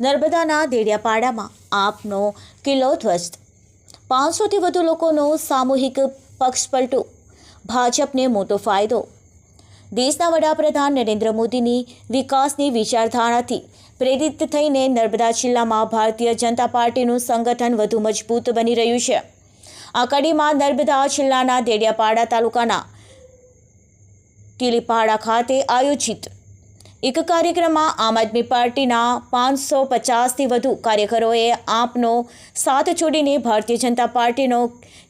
નર્મદાના દેડિયાપાડામાં આપનો કિલ્લો ધ્વસ્ત. પાંચસોથી વધુ લોકોનો સામૂહિક પક્ષપલટો, ભાજપને મોટો ફાયદો. દેશના વડાપ્રધાન નરેન્દ્ર મોદીની વિકાસની વિચારધારાથી પ્રેરિત થઈને નર્મદા જિલ્લામાં ભારતીય જનતા પાર્ટીનું સંગઠન વધુ મજબૂત બની રહ્યું છે. આ કડીમાં નર્મદા જિલ્લાના દેડિયાપાડા તાલુકાના ટીલીપાડા ખાતે આયોજિત એક કાર્યક્રમમાં આમ આદમી પાર્ટીના પાંચસો પચાસથી વધુ કાર્યકરોએ આપનો સાથ છોડીને ભારતીય જનતા પાર્ટીનો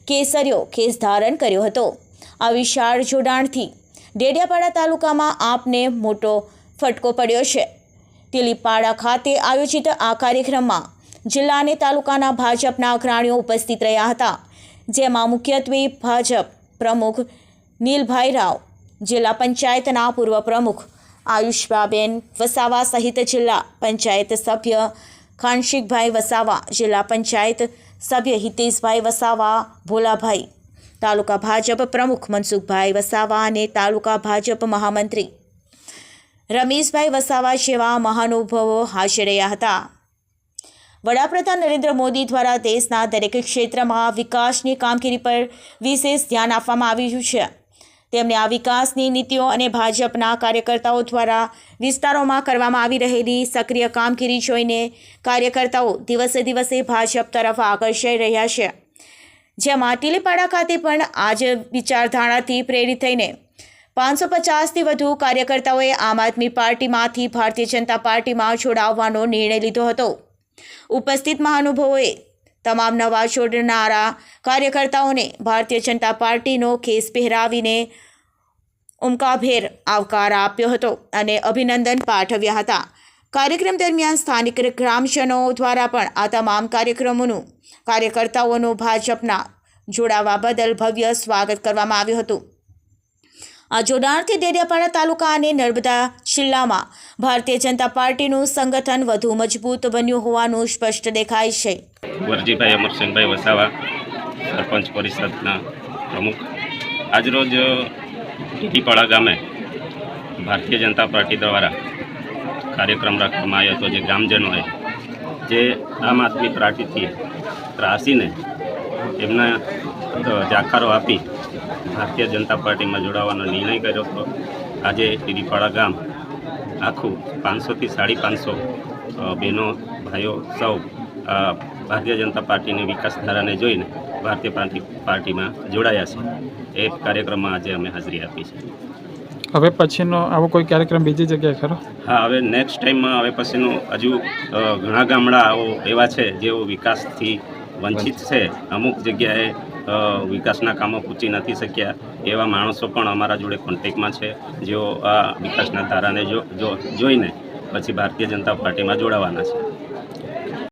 કેસરિયો ખેસ ધારણ કર્યો હતો. આ વિશાળ જોડાણથી ડેડિયાપાડા તાલુકામાં આપને મોટો ફટકો પડ્યો છે. તેલીપાડા ખાતે આયોજિત આ કાર્યક્રમમાં જિલ્લા અને તાલુકાના ભાજપના અગ્રણીઓ ઉપસ્થિત રહ્યા હતા. જેમાં મુખ્યત્વે ભાજપ પ્રમુખ નીલભાઈ રાવ, જિલ્લા પંચાયતના પૂર્વ પ્રમુખ આયુષબાબેન વસાવા સહિત જિલ્લા પંચાયત સભ્ય ખાનશીકભાઈ વસાવા, જિલ્લા પંચાયત સભ્ય હિતેશભાઈ વસાવા, ભોલાભાઈ, તાલુકા ભાજપ પ્રમુખ મનસુખભાઈ વસાવા અને તાલુકા ભાજપ મહામંત્રી રમેશભાઈ વસાવા જેવા મહાનુભાવો હાજર રહ્યા હતા. વડાપ્રધાન નરેન્દ્ર મોદી દ્વારા દેશના દરેક ક્ષેત્રમાં વિકાસની કામગીરી પર વિશેષ ધ્યાન આપવામાં આવ્યું છે. તેમણે આ વિકાસની નીતિઓ અને ભાજપના કાર્યકર્તાઓ દ્વારા વિસ્તારોમાં કરવામાં આવી રહેલી સક્રિય કામગીરી જોઈને કાર્યકર્તાઓ દિવસે દિવસે ભાજપ તરફ આકર્ષાઈ રહ્યા છે. જેમાં ટીલીપાડા ખાતે પણ આજ વિચારધારાથી પ્રેરિત થઈને પાંચસો પચાસથી વધુ કાર્યકર્તાઓએ આમ આદમી પાર્ટીમાંથી ભારતીય જનતા પાર્ટીમાં જોડાવવાનો નિર્ણય લીધો હતો. ઉપસ્થિત મહાનુભાવોએ તમામ નવા છોડનારા કાર્યકર્તાઓને ભારતીય જનતા પાર્ટીનો ખેસ પહેરાવીને ઉમકાભેર આવકાર આપ્યો હતો અને અભિનંદન પાઠવ્યા હતા. કાર્યક્રમ દરમિયાન સ્થાનિક ગ્રામજનો દ્વારા પણ આ તમામ કાર્યક્રમોનું કાર્યકર્તાઓનું ભાજપના જોડાવા બદલ ભવ્ય સ્વાગત કરવામાં આવ્યું હતું. આ જોડાણથી ડેડિયાપાડા તાલુકા અને નર્મદા જિલ્લામાં ભારતીય જનતા પાર્ટીનું સંગઠન વધુ મજબૂત બન્યું હોવાનું સ્પષ્ટ દેખાય છે. વરજીભાઈ અમરસિંહભાઈ વસાવા, સરપંચ પરિષદના પ્રમુખ. આજરોજ, ટીટીપાડા ગામે ભારતીય જનતા પાર્ટી દ્વારા કાર્યક્રમ રાખવામાં આવ્યો હતો, જે ગામજનોએ જે આમ આદમી પાર્ટીથી ત્રાસીને એમના જાખારો આપી ભારતીય જનતા પાર્ટીમાં જોડાવાનો નિર્ણય કર્યો હતો. આજે ટીડીપાડા ગામ આખું પાંચસોથી સાડી પાંચસો બહેનો, ભાઈઓ સૌ ભારતીય જનતા પાર્ટીની વિકાસધારાને જોઈને ભારતીય પાર્ટી પાર્ટીમાં જોડાયા છે. એ કાર્યક્રમમાં આજે અમે હાજરી આપી છે. હવે પછીનો આવો કોઈ કાર્યક્રમ બીજી જગ્યાએ ખરો? હા હવે નેક્સ્ટ ટાઈમમાં હવે પછીનું હજુ ઘણા ગામડાઓ એવા છે જેઓ વિકાસથી વંચિત છે. અમુક જગ્યાએ વિકાસના કામો પૂછી નથી શક્યા એવા માણસો પણ અમારા જોડે કોન્ટેક્ટમાં છે જેઓ આ વિકાસના ધારાને જોઈને પછી ભારતીય જનતા પાર્ટીમાં જોડાવાના છે.